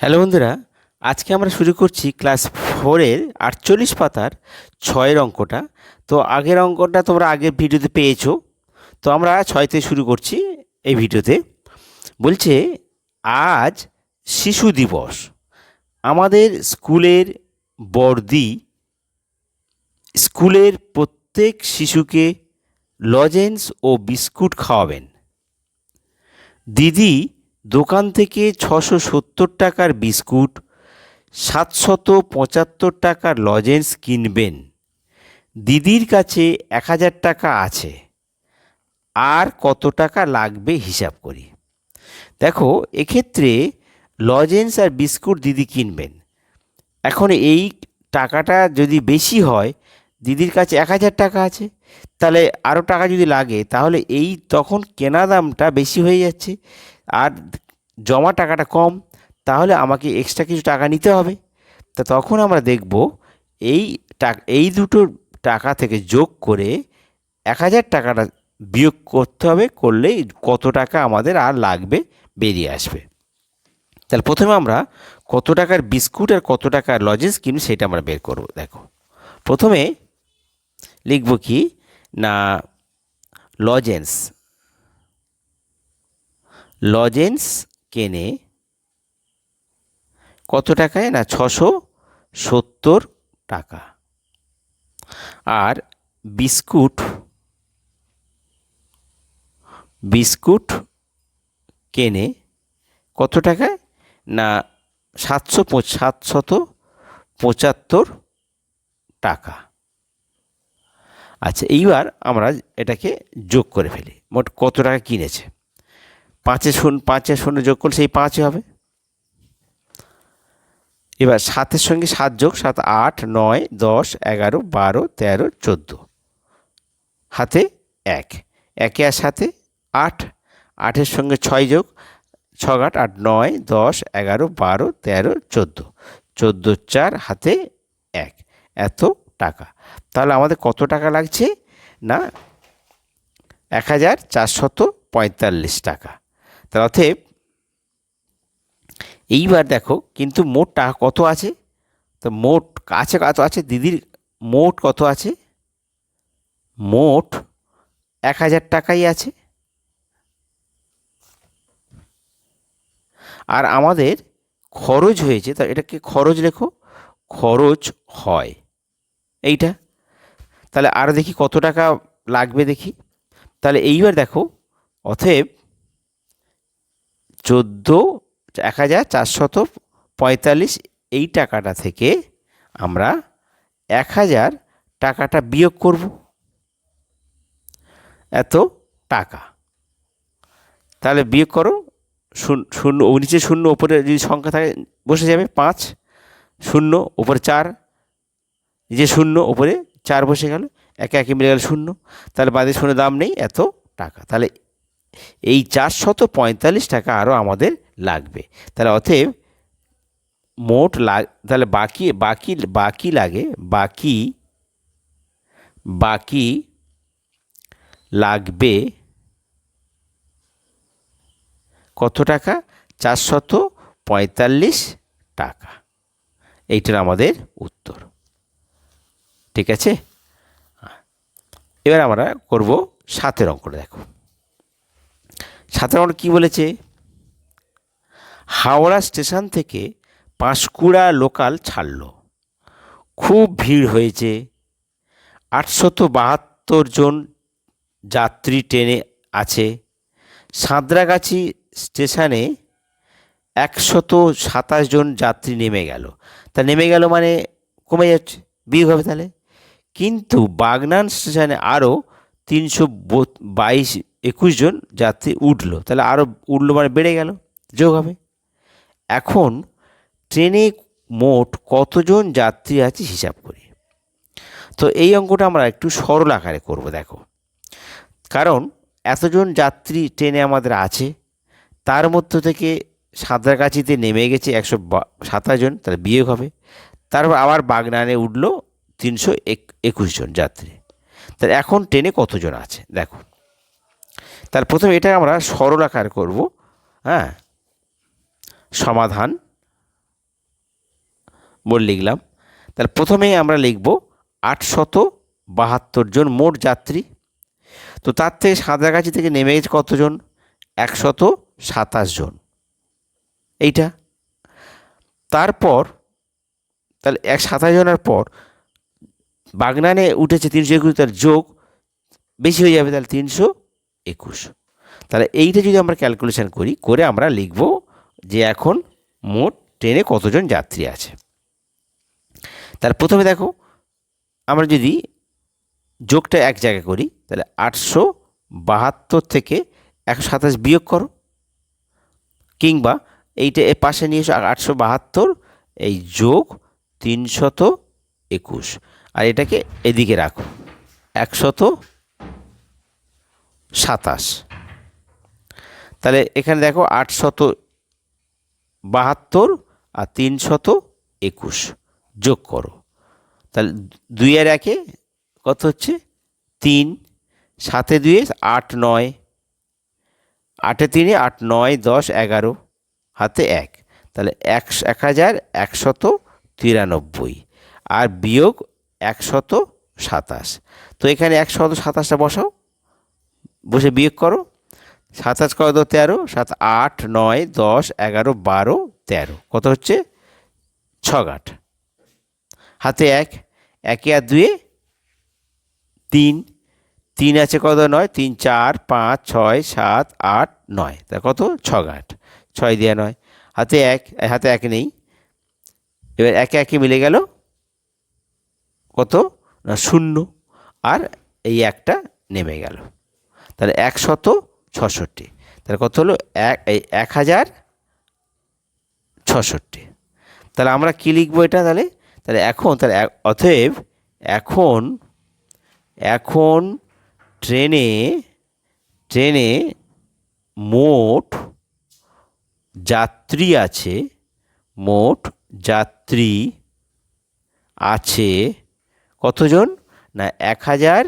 Hello বন্ধুরা, আজকে আমরা শুরু করছি ক্লাস ফোরের আটচল্লিশ পাতার ছয়ের অঙ্কটা। তো আগের অঙ্কটা তোমরা আগের ভিডিওতে পেয়েছ। তো আমরা ছয় থেকে শুরু করছি এই ভিডিওতে। বলছে, আজ শিশু দিবস। আমাদের স্কুলের বর্দি স্কুলের প্রত্যেক শিশুকে লজেন্স ও বিস্কুট খাওয়াবেন। দিদি দোকান থেকে ছশো সত্তর টাকার বিস্কুট, সাতশত পঁচাত্তর টাকার লজেন্স কিনবেন। দিদির কাছে এক হাজার টাকা আছে। আর কত টাকা লাগবে হিসাব করি। দেখো, এক্ষেত্রে লজেন্স আর বিস্কুট দিদি কিনবেন। এখন এই টাকাটা যদি বেশি হয়, দিদির কাছে এক হাজার টাকা আছে, তাহলে আরও টাকা যদি লাগে, তাহলে এই তখন কেনা দামটা বেশি হয়ে যাচ্ছে। আর জমা টাকাটা কম, তাহলে আমাকে এক্সট্রা কিছু টাকা নিতে হবে। তা তখন আমরা দেখব এই টাকা, এই দুটো টাকা থেকে যোগ করে এক হাজার টাকাটা বিয়োগ করতে হবে করলে কত টাকা আমাদের আর লাগবে, বেরিয়ে আসবে। তাহলে প্রথমে আমরা কত টাকার বিস্কুট আর কত টাকার লজেন্স কিনি সেটা আমরা বের করব, দেখো। প্রথমে লিখব কি? না, লজেন্স। লজেন্স কেনে কত টাকায় না ছশো সত্তর টাকা? আর বিস্কুট বিস্কুট কেনে কত টাকায় না সাতশো সাতশত পঁচাত্তর টাকা? আচ্ছা এইবার আমরা এটাকে যোগ করে ফেলি। মোট কত টাকা কিনেছে? পাঁচে শূন্য পাঁচে শূন্য যোগ করলে সেই পাঁচই হবে। এবার সাতের সঙ্গে সাত যোগ, সাত, আট, নয়, দশ, এগারো, বারো, তেরো, চোদ্দ। হাতে এক। একে আর সাথে আট। আটের সঙ্গে ছয় যোগ ছ আট আট, নয়, দশ, এগারো, বারো, তেরো, চোদ্দ। চোদ্দ, চার, হাতে এক। এত টাকা। তাহলে আমাদের কত টাকা লাগছে? না, এক হাজার চারশত পঁয়তাল্লিশ টাকা। তার অতএব এইবার দেখো কিন্তু মোট টাকা কত আছে? তো মোট কাছে কত আছে? দিদির মোট কত আছে? মোট এক হাজার টাকাই আছে। আর আমাদের খরচ হয়েছে, তা এটাকে খরচ লেখো, খরচ হয়। এইটা। তাহলে আর দেখি কত টাকা লাগবে দেখি। তাহলে এইবার দেখো, অতএব চোদ্দ, এক হাজার চারশত পঁয়তাল্লিশ এই টাকাটা থেকে আমরা এক হাজার টাকাটা বিয়োগ করব। এত টাকা। তাহলে বিয়োগ করো, শূন্য নিচে শূন্য, ওপরে যদি সংখ্যা থাকে, বসে যাবে পাঁচ, শূন্য, ওপরে চার নিচে শূন্য, ওপরে চার বসে গেল, একে একে মিলে গেল শূন্য। তাহলে বাদে শূন্য দাম নেই, এত টাকা। তাহলে এই চারশত পঁয়তাল্লিশ টাকা আরও আমাদের লাগবে। তাহলে অতএব মোট লাগ, তাহলে বাকি বাকি বাকি লাগে, বাকি বাকি লাগবে কত টাকা? চারশত পঁয়তাল্লিশ টাকা। এইটার আমাদের উত্তর। ঠিক আছে? এবার আমরা করব সাতের অঙ্কটা, দেখো। অঙ্ক কী বলেছে? হাওড়া স্টেশন থেকে পাঁশকুড়া লোকাল ছাড়ল। খুব ভিড় হয়েছে। আটশত বাহাত্তর জন যাত্রী ট্রেনে আছে। সাঁতরাগাছি স্টেশনে একশত সাতাশ জন যাত্রী নেমে গেল। তা নেমে গেল মানে কমে যাচ্ছে, বিয়োগ হবে তাহলে। কিন্তু বাগনান স্টেশনে আরও তিনশো বাইশ একুশ জন যাত্রী উঠল। তাহলে আরও উঠল মানে বেড়ে গেল, যোগ হবে। এখন ট্রেনে মোট কতজন যাত্রী আছে হিসাব করি। তো এই অঙ্কটা আমরা একটু সরল আকারে করব, দেখো। কারণ এতজন যাত্রী ট্রেনে আমাদের আছে, তার মধ্য থেকে সাঁতরাগাছিতে নেমে গেছে একশো সাতাশ জন, তাহলে বিয়োগ হবে। তারপর আবার বাগনানে উঠল তিনশো একুশ জন যাত্রী। তাহলে এখন ট্রেনে কতজন আছে? দেখো। তাহলে প্রথমে এটা আমরা সরল আকার করব হ্যাঁ? সমাধান বোর্ড লিখলাম। তাহলে প্রথমেই আমরা লিখব আটশত বাহাত্তর জন মোট যাত্রী। তো তার থেকে সাঁতরাগাছি থেকে নেমে গেছে কতজন? একশত সাতাশ জন। এইটা। তারপর, তাহলে এক সাতাশ জনের পর বাগনানে উঠেছে তিনশো একুশ, তার যোগ বেশি হয়ে যাবে, তাহলে তিনশো একুশ। তাহলে এইটা যদি আমরা ক্যালকুলেশন করি, করে আমরা লিখব যে এখন মোট ট্রেনে কতজন যাত্রী আছে। তার প্রথমে দেখো, আমরা যদি যোগটা এক জায়গায় করি, তাহলে আটশো বাহাত্তর থেকে একশো সাতাশ বিয়োগ করো। কিংবা এইটা এ পাশে নিয়ে এসো, আটশো বাহাত্তর, এই যোগ তিনশত একুশ। আর এটাকে এদিকে রাখো, একশত সাতাশ। তাহলে এখানে দেখো আটশত বাহাত্তর আর তিনশত একুশ। যোগ করো। তাহলে দুই আর একে কত হচ্ছে? তিন। সাতে দুয়ে আট নয়। আটে তিনে আট নয়, দশ, এগারো, হাতে এক। তাহলে একশো, এক হাজার একশত তিরানব্বই। আর বিয়োগ একশত সাতাশ। তো এখানে একশত সাতাশটা বসাও। বসে বিয়োগ করো। সাতাশ কত তেরো, সাত আট নয় দশ এগারো বারো তেরো। কত হচ্ছে? ছগাট হাতে এক, একে আর দুয়ে তিন। তিন আছে কত নয়। তিন, চার, পাঁচ, ছয়, সাত, আট, নয়। তা কত? ছগাট ছয় দেওয়া নয়। হাতে এক হাতে এক নেই। এবার একে একে মিলে গেল কত? না, শূন্য। আর এই একটা নেমে গেল। তাহলে একশত ছষট্টি। তাহলে কত হলো? এক এই এক হাজার ছষট্টি। তাহলে আমরা কী লিখব এটা তাহলে? তাহলে এখন তাহলে অতএব এখন এখন ট্রেনে ট্রেনে মোট যাত্রী আছে। মোট যাত্রী আছে কতজন? না এক হাজার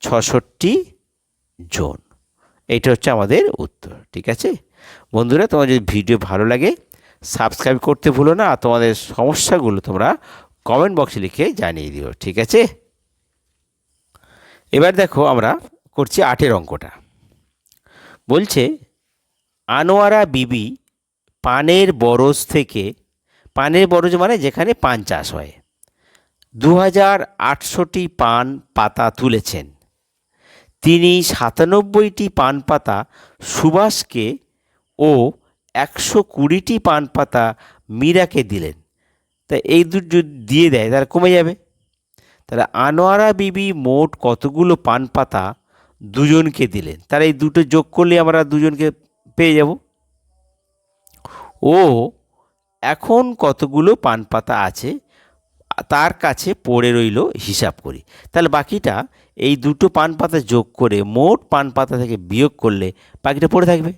ছষট্টি জন। এইটা হচ্ছে আমাদের উত্তর, ঠিক আছে? বন্ধুরা, তোমার যদি ভিডিও ভালো লাগে, সাবস্ক্রাইব করতে ভুলো না, আর তোমাদের সমস্যাগুলো তোমরা কমেন্ট বক্সে লিখে জানিয়ে দিও, ঠিক আছে? এবার দেখো আমরা করছি আটের অঙ্কটা। বলছে, আনোয়ারা বিবি পানের বরজ থেকে, পানের বরজ মানে যেখানে পান চাষ হয়। দু হাজার আটশোটি পান পাতা তুলেছেন। তিনি সাতানব্বইটি পান পাতা সুভাষকে ও একশো কুড়িটি পান পাতা মীরাকে দিলেন। তা এই দুটো দিয়ে দেয়, তাহলে কমে যাবে। তাহলে আনোয়ারা বিবি মোট কতগুলো পান পাতা দুজনকে দিলেন? তারা এই দুটো যোগ করলে আমরা দুজনকে পেয়ে যাব। ও, এখন কতগুলো পান পাতা আছে? তার কাছে পড়ে রইল হিসাব করি। তাহলে বাকিটা এই দুটো পান পাতা যোগ করে মোট পান পাতা থেকে বিয়োগ করলে পাখিটা পড়ে থাকবে।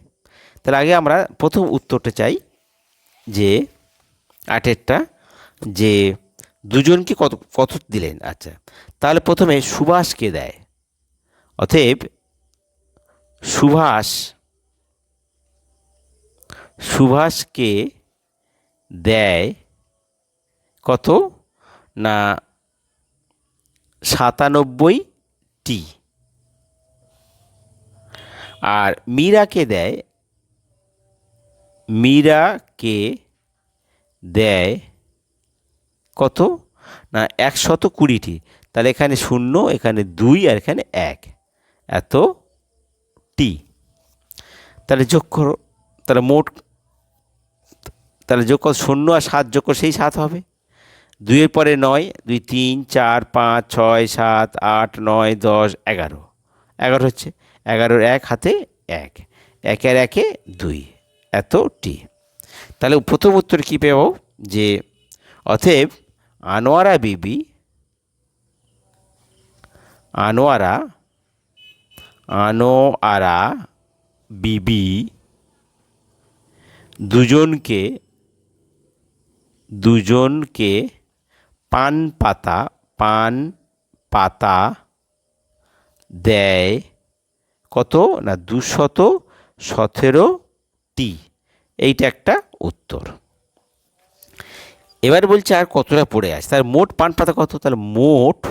তাহলে আগে আমরা প্রথম উত্তরটা চাই যে আটেরটা, যে দুজনকে কত কত দিলেন? আচ্ছা তাহলে প্রথমে সুভাষকে দেয়। অতএব সুভাষ, সুভাষকে দেয় কত? না সাতানব্বইটি আর মীরাকে দেয় মীরাকে দেয় কত? না একশত কুড়িটি তাহলে এখানে শূন্য, এখানে দুই, আর এখানে এক। এত টি। তাহলে যোগ করো, তাহলে মোট, তাহলে যোগ করো শূন্য আর সাত যোগ সেই সাত হবে। দুইয়ের পরে নয়, দুই তিন, চার, পাঁচ, ছয়, সাত, আট, নয়, দশ, এগারো। এগারো হচ্ছে, এগারোর এক হাতে এক। একের একে দুই। এত টি। তাহলে প্রথম উত্তর কী পেব? যে অতএব আনোয়ারা বিবি, আনোয়ারা আনোয়ারা বিবি দুজনকে দুজনকে পান পাতা পান পাতা দেয় কত না দুশত সতেরোটি এইটা একটা উত্তর। এবার বলছে আর কতটা পড়ে আছে? তার মোট পান পাতা কত? তাহলে মোট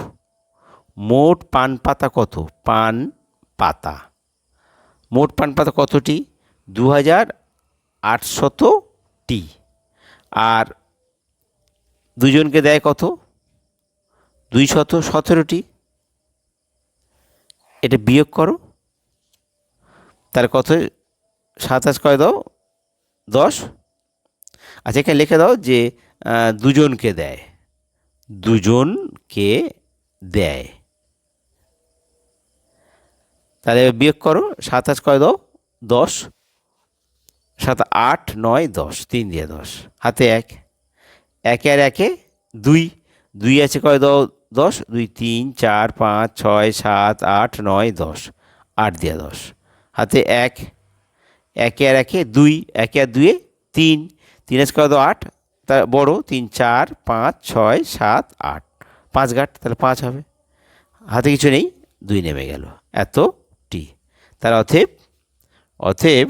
মোট পান পাতা কত? পান পাতা। মোট পান পাতা কতটি দু হাজার আটশতটি আর দুজনকে দেয় কত? দুই শত, সতেরোটি। এটা বিয়োগ করো। তার কত? সাতাশ কয় দাও? দশ। আচ্ছা এখানে লিখে দাও যে দুজনকে দেয়। দুজনকে দেয়। তাহলে বিয়োগ করো। সাতাশ কয় দাও? দশ। সাত, আট, নয়, দশ। তিন দিয়ে দশ। হাতে এক। একে আর একে দুই। দুই আছে কয় দশ? দুই, তিন, চার, পাঁচ, ছয়, সাত, আট, নয়, দশ। আট দিয়ে দশ। হাতে এক। একে আর একে দুই। একে আর দুয়ে তিন। তিন আছে কয় আট। তা বড় তিন, চার, পাঁচ, ছয়, সাত, আট। পাঁচ গাঁট তাহলে পাঁচ হবে। হাতে কিছু নেই। দুই নেমে গেল। এত টি। তার অথেব অথেব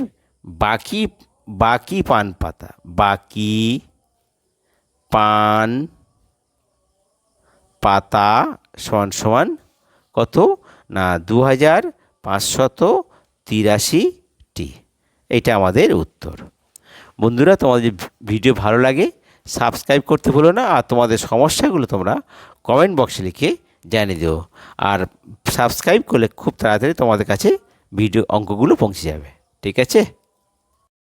বাকি বাকি পান পাতা বাকি পান, পাতা সমান সমান কত? না দু হাজার পাঁচশত তিরাশিটি। এটা আমাদের উত্তর। বন্ধুরা, তোমাদের ভিডিও ভালো লাগে, সাবস্ক্রাইব করতে ভুলো না, আর তোমাদের সমস্যাগুলো তোমরা কমেন্ট বক্সে লিখে জানিয়ে দিও। আর সাবস্ক্রাইব করলে খুব তাড়াতাড়ি তোমাদের কাছে ভিডিও অঙ্কগুলো পৌঁছে যাবে। ঠিক আছে?